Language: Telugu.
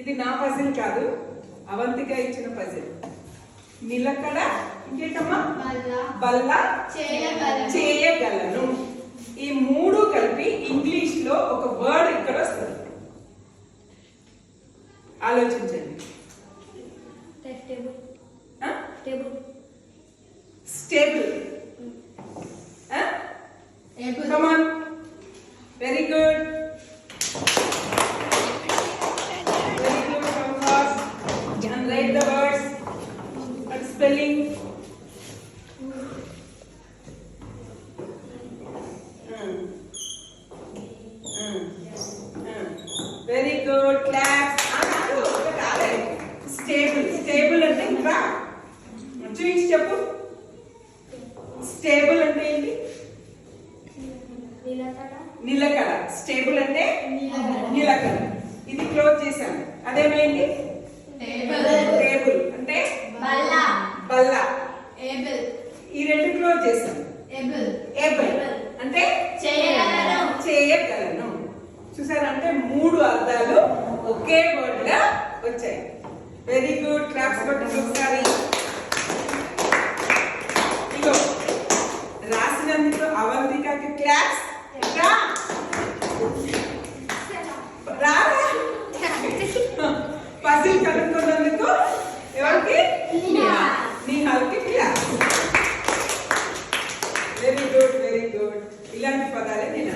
ఇది నా పజిల్ కాదు. అవంతిక ఇచ్చిన పజిల్ నిలకడ ఇంకేంటమ్మా? బల్ల. చేయగలను. చేయగలను. ఈ మూడు కలిపి ఇంగ్లీష్లో ఒక వర్డ్ ఇక్కడ వస్తుంది. ఆలోచించండి. కాదు, ఇంకా కాలే. Stable. Stable అంటే ఇంకా. చూపించి చెప్పు. స్టేబుల్ అంటే ఏంటి? నిలకడ. నిలకడ స్టేబుల్ అంటే నిలకడ. ఇది క్లోజ్ చేశాను. అదేమైంది? టేబుల్ అంటే బల్ల బల్ల ఏబుల్ రెండు క్లోజ్ ఏబుల్ ఏబుల్ అంటే చేయగలను. చేయగలను. చూసారా? అంటే మూడు అర్థాలు ఒకే వర్డ్గా వచ్చాయి. వెరీ గుడ్ క్లాప్స్ కొట్టండి ఒకసారి. ఇగో రాసినందుకు అవంతికకి క్లాప్స్ రా పజిల్ గుడ్ వెరీ గుడ్. ఇలాంటి పదాలే నేను